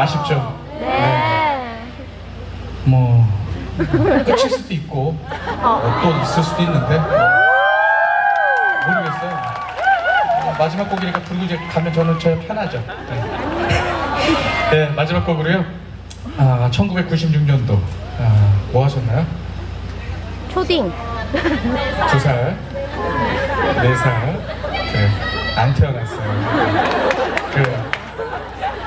아쉽죠? 네. 뭐 끝일 수도 있고 어, 또 있을 수도 있는데 모르겠어요. 어, 마지막 곡이니까 부르고 이제 가면 저는 제일 편하죠. 네, 네, 마지막 곡으로요. 아, 1996년도 아, 뭐 하셨나요? 초딩. 두 살, 네 살, 그래 안 태어났어요.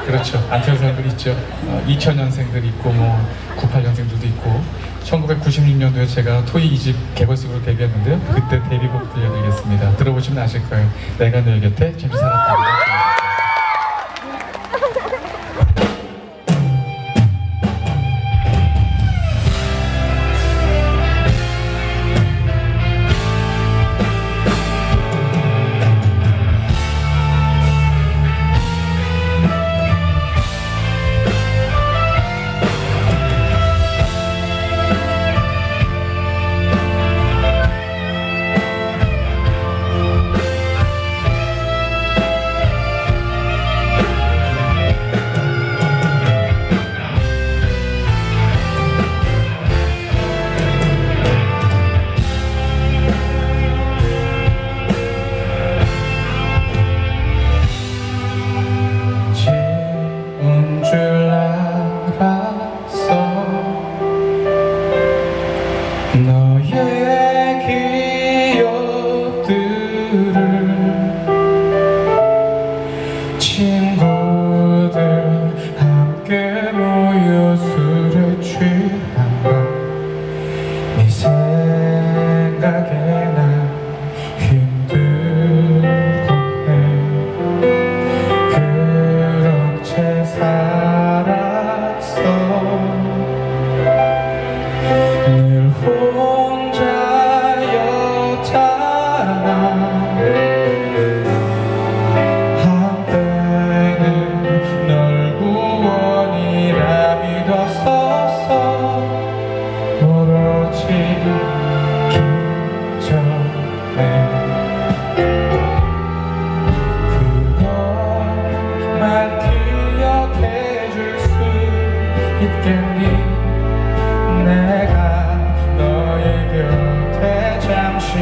그렇죠. 안 태어난 사람들 있죠. 어, 2000년생들 있고 뭐 98년생들도 있고 1996년도에 제가 토이 2집 개벌식으로 데뷔했는데요. 그때 데뷔곡 들려드리겠습니다. 들어보시면 아실 거예요. 내가 너 곁에 잠시 살았다. 그것만 기억해 줄 수 있겠니? 내가 너의 곁에 잠시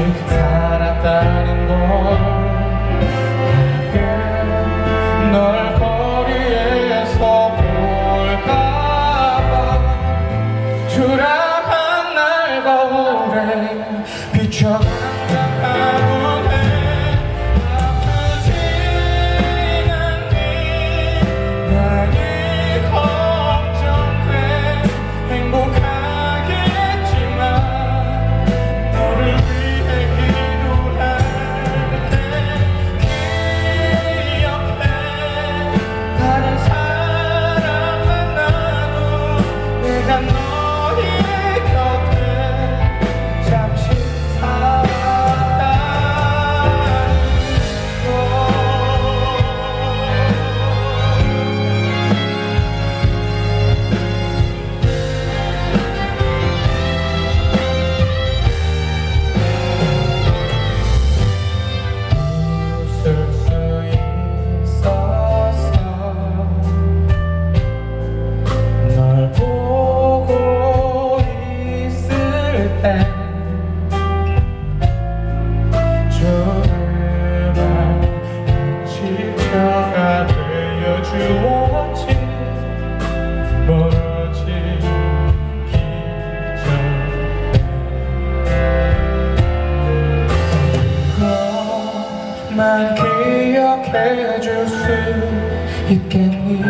전에 그것만 기억해 줄 수 있겠니